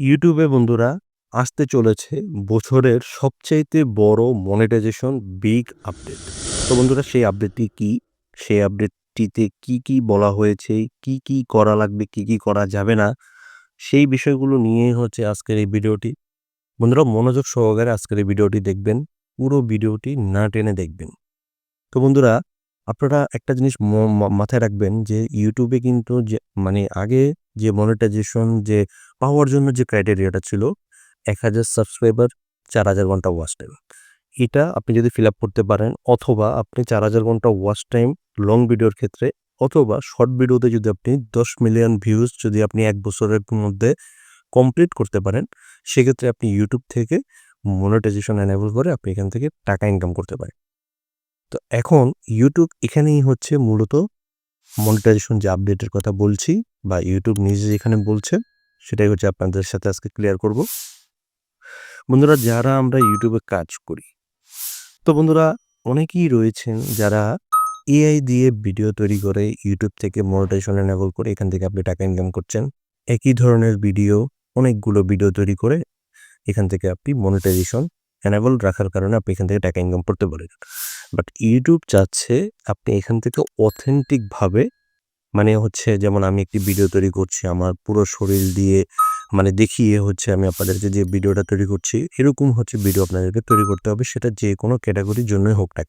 ইউটিউবে বন্ধুরা, আসতে চলেছে বছরের সবচাইতে বড় মনিটাইজেশন বিগ আপডেট তো বন্ধুরা, সেই আপডেটটি কি? সেই আপডেটটিতে কি কি বলা হয়েছে? কি কি করা লাগবে? কি কি করা যাবে না? সেই বিষয়গুলো নিয়ে হচ্ছে আজকের এই ভিডিওটি। বন্ধুরা, মনোযোগ সহকারে আজকের এই ভিডিওটি দেখবেন, পুরো ভিডিওটি না টেনে দেখবেন। তো বন্ধুরা, আপনারা একটা জিনিস মাথায় রাখবেন যে, ইউটিউবে কিন্তু যে মানে আগে যে মনিটাইজেশন যে পাওয়ার জন্য যে ক্রাইটেরিয়াটা ছিল, এক হাজার সাবস্ক্রাইবার চার হাজার ঘণ্টা ওয়াচ টাইম এটা আপনি যদি ফিল আপ করতে পারেন, অথবা আপনি চার হাজার ঘণ্টা ওয়াচ টাইম লং ভিডিওর ক্ষেত্রে, অথবা শর্ট ভিডিওতে যদি আপনি দশ মিলিয়ন ভিউজ যদি আপনি এক বছরের মধ্যে কমপ্লিট করতে পারেন, সেক্ষেত্রে আপনি ইউটিউব থেকে মনিটাইজেশন এনেবল করে আপনি এখান থেকে টাকা ইনকাম করতে পারেন। তো এখন ইউটিউব এখানেই হচ্ছে মূলত মনিটাইজেশন যে আপডেটের কথা বলছি। বা ইউটিউব নিজে যেখানে বলছে, সেটাই হচ্ছে আপনাদের সাথে আজকে ক্লিয়ার করব। বন্ধুরা, যারা আমরা ইউটিউবে কাজ করি, তো বন্ধুরা, অনেকেই রয়েছেন যারা এআই দিয়ে ভিডিও তৈরি করে ইউটিউব থেকে মনিটাইজেশন এনেবল করে এখান থেকে আপনি টাকা ইনকাম করছেন। একই ধরনের ভিডিও অনেকগুলো ভিডিও তৈরি করে এখান থেকে আপনি মনিটাইজেশন এনেবল রাখার কারণে আপনি এখান থেকে টাকা ইনকাম করতে পারেন। বাট ইউটিউব চাচ্ছে আপনি এখান থেকে অথেন্টিকভাবে মানে হচ্ছে যেমন আমি একটি ভিডিও তৈরি করছি, আমার পুরো শরীর দিয়ে মানে দেখিয়ে হচ্ছে আমি আপনাদেরকে যে ভিডিওটা তৈরি করছি, এরকম হচ্ছে ভিডিও আপনাদেরকে তৈরি করতে হবে, সেটা যে কোনো ক্যাটাগরির জন্যই হোক না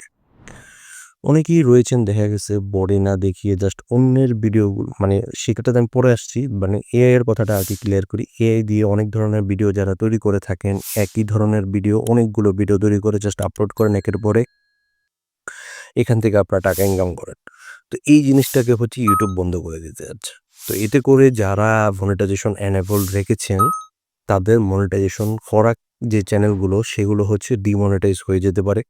অনেকেই রয়েছেন, দেখা গেছে বডি না দেখিয়ে জাস্ট অন্যের ভিডিও মানে সেটাতে আমি পরে আসছি মানে এআই এর কথাটা আর কি ক্লিয়ার করি এআই দিয়ে অনেক ধরনের ভিডিও যারা তৈরি করে থাকেন, একই ধরনের ভিডিও অনেকগুলো ভিডিও তৈরি করে জাস্ট আপলোড করেন, একের পরে এখান থেকে আপনারা টাকা ইনকাম করেন। তো এই জিনিসটাকে হচ্ছে ইউটিউব বন্ধ করে দিতে যাচ্ছে। তো এতে করে যারা মনিটাইজেশন এনেবল রেখেছেন, তাদের মনিটাইজেশন করা যে চ্যানেলগুলো সেগুলো হচ্ছে ডিমনিটাইজ হয়ে যেতে পারে।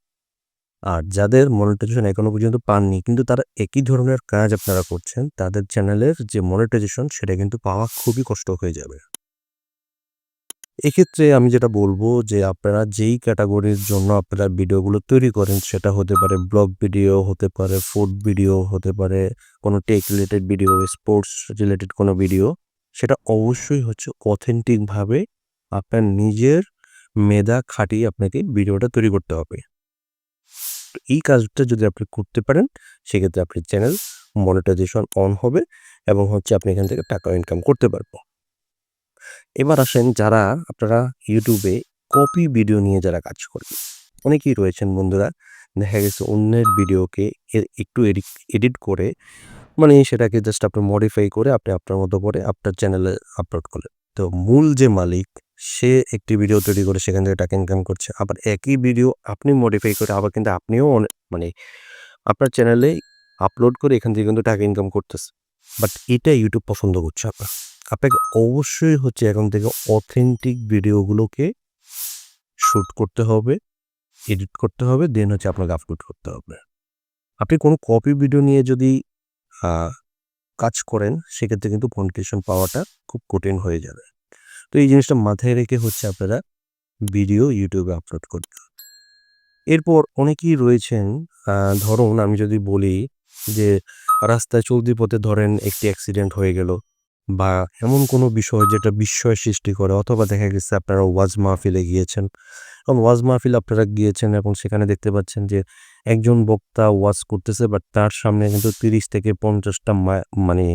আর যাদের মনিটাইজেশন এখনও পর্যন্ত পাননি, কিন্তু তারা একই ধরনের কাজ আপনারা করছেন, তাদের চ্যানেলের যে মনিটাইজেশন সেটা কিন্তু পাওয়া খুবই কষ্ট হয়ে যাবে। এক্ষেত্রে আমি যেটা বলব যে, আপনারা যেই ক্যাটাগরির জন্য আপনারা ভিডিওগুলো তৈরি করেন, সেটা হতে পারে ব্লগ ভিডিও হতে পারে ফুড ভিডিও হতে পারে কোনো tech related video sports related কোনো ভিডিও সেটা অবশ্যই হচ্ছে অথেন্টিকভাবে আপনার নিজের মেধা খাটিয়ে আপনাকে ভিডিওটা তৈরি করতে হবে। এই কাজটা যদি আপনি করতে পারেন, সেক্ষেত্রে আপনার চ্যানেল মনিটাইজেশন অন হবে এবং হচ্ছে আপনি এখান থেকে টাকা ইনকাম করতে পারব। এবার আসেন যারা আপনারা ইউটিউবে কপি ভিডিও নিয়ে যারা কাজ করেন অনেকেই রয়েছেন বন্ধুরা, দেখা গেছে অন্যের ভিডিওকে একটু এডিট করে মানে সেটাকে জাস্ট আপনি মডিফাই করে আপনি আপনার মতো করে আপনার চ্যানেলে আপলোড করলেন। তো মূল যে মালিক, সে একটি ভিডিও তৈরি করে সেখান থেকে টাকা ইনকাম করছে, আবার একই ভিডিও আপনি মডিফাই করে আবার কিন্তু আপনিও মানে আপনার চ্যানেলে আপলোড করে এখান থেকে কিন্তু টাকা ইনকাম করতেছে। বাট এটা ইউটিউব পছন্দ করছে আপনার। আপনাকে অবশ্যই হচ্ছে এখন থেকে অথেন্টিক ভিডিওগুলোকে শ্যুট করতে হবে এডিট করতে হবে দেন হচ্ছে আপনাকে আপলোড করতে হবে। আপনি কোনো কপি ভিডিও নিয়ে যদি কাজ করেন, সেক্ষেত্রে কিন্তু মনিটেশন পাওয়াটা খুব কঠিন হয়ে যাবে। তো এই জিনিসটা মাথায় রেখে হচ্ছে আপনারা ভিডিও ইউটিউবে আপলোড করতে এরপর অনেকেই রয়েছেন ধরুন আমি যদি বলি যে রাস্তায় চলতি পথে ধরেন একটি অ্যাক্সিডেন্ট হয়ে গেল বা এমন কোনো বিষয় যেটা বিস্ময় সৃষ্টি করে অথবা দেখা গেছে আপনারা ওয়াজ মাহফিলে গিয়েছেন। এবং ওয়াজ মাহফিল আপনারা গিয়েছেন এবং সেখানে দেখতে পাচ্ছেন যে একজন বক্তা ওয়াজ করতেছে বাট তার সামনে কিন্তু তিরিশ থেকে পঞ্চাশটা মানে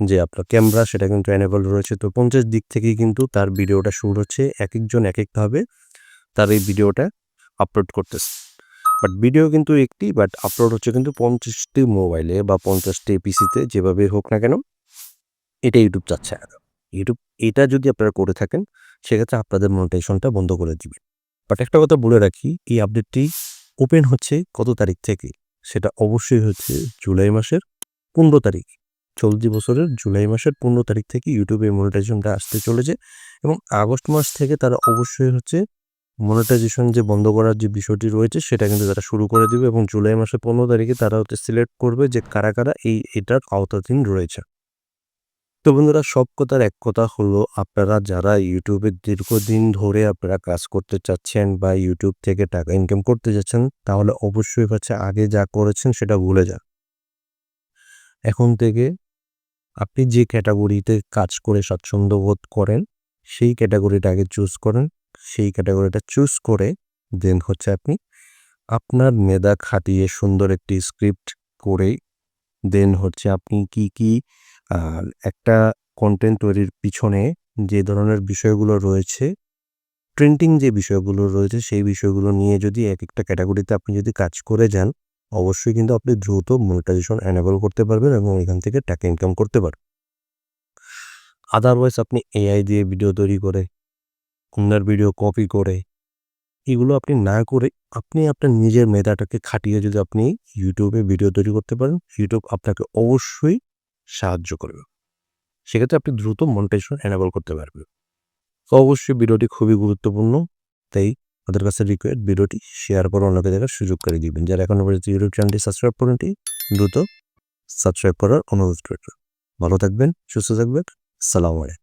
যে আপনার ক্যামেরা সেটা কিন্তু এনেবল রয়েছে। তো পঞ্চাশ দিক থেকেই কিন্তু তার ভিডিওটা শুরু হচ্ছে এক একজন এক একভাবে তার এই ভিডিওটা আপলোড করতেছে। বাট ভিডিও কিন্তু একটি বাট আপলোড হচ্ছে কিন্তু পঞ্চাশটি মোবাইলে বা পঞ্চাশটি পিসিতে যেভাবে হোক না কেন, এটা ইউটিউব চাচ্ছে না। ইউটিউব এটা যদি আপনারা করে থাকেন, সেক্ষেত্রে আপনাদের মনিটাইজেশনটা বন্ধ করে দিবে। বাট একটা কথা বলে রাখি, এই আপডেটটি ওপেন হচ্ছে কত তারিখ থেকে? সেটা অবশ্যই হচ্ছে জুলাই মাসের পনেরো তারিখ। চলতি বছরের জুলাই মাসের পনেরো তারিখ থেকে ইউটিউবে মনিটাইজেশনটা আসতে চলেছে এবং আগস্ট মাস থেকে তারা অবশ্যই হচ্ছে মনিটাইজেশন যে বন্ধ করার যে বিষয়টি রয়েছে, সেটা কিন্তু তারা শুরু করে দিবে এবং জুলাই মাসের পনেরো তারিখে তারা হচ্ছে সিলেক্ট করবে যে কারা কারা এই, এটার আওতাধীন রয়েছে। তো বন্ধুরা, সব কথার এক কথা হলো, আপনারা যারা ইউটিউবে দীর্ঘদিন ধরে আপনারা কাজ করতে চাচ্ছেন বা ইউটিউব থেকে টাকা ইনকাম করতে যাচ্ছেন, তাহলে অবশ্যই হচ্ছে আগে যা করেছেন সেটা ভুলে যান। এখন থেকে আপনি যে ক্যাটাগরিতে কাজ করে স্বাচ্ছন্দ্য বোধ করেন, সেই ক্যাটাগরিটা আগে চুজ করেন। সেই ক্যাটাগরিটা চুজ করে দেন হচ্ছে আপনি আপনার মেধা খাটিয়ে সুন্দর একটি স্ক্রিপ্ট করে দেন হচ্ছে আপনি কি কি একটা কন্টেন্ট তৈরির পিছনে যে ধরনের বিষয়গুলো রয়েছে ট্রেন্ডিং যে বিষয়গুলো রয়েছে সেই বিষয়গুলো নিয়ে যদি এক একটা ক্যাটাগরিতে আপনি যদি কাজ করে যান, অবশ্যই কিন্তু আপনি দ্রুত মনিটাইজেশন এনেবল করতে পারবেন এবং এখান থেকে টাকা ইনকাম করতে পারবেন। আদারওয়াইজ আপনি এআই দিয়ে ভিডিও তৈরি করে অন্যের ভিডিও কপি করে, এগুলো আপনি না করে আপনি আপনার নিজের মেধাটাকে খাটিয়ে যদি আপনি ইউটিউবে ভিডিও তৈরি করতে পারেন ইউটিউব আপনাকে অবশ্যই সাহায্য করবে। সেক্ষেত্রে আপনি দ্রুত মনিটাইজেশন এনেবল করতে পারবেন। তো অবশ্যই ভিডিওটি খুবই গুরুত্বপূর্ণ, তাই আমাদের কাছে রিকোয়েস্ট ভিডিওটি শেয়ার করে অন্যকে দেখার সুযোগ করে দিবেন। যারা এখনও পর্যন্ত ইউটিউব চ্যানেলটি সাবস্ক্রাইব করেনটি দ্রুত সাবস্ক্রাইব করার অনুরোধ রইল। ভালো থাকবেন, সুস্থ থাকবেন, সালাম আলাইকুম।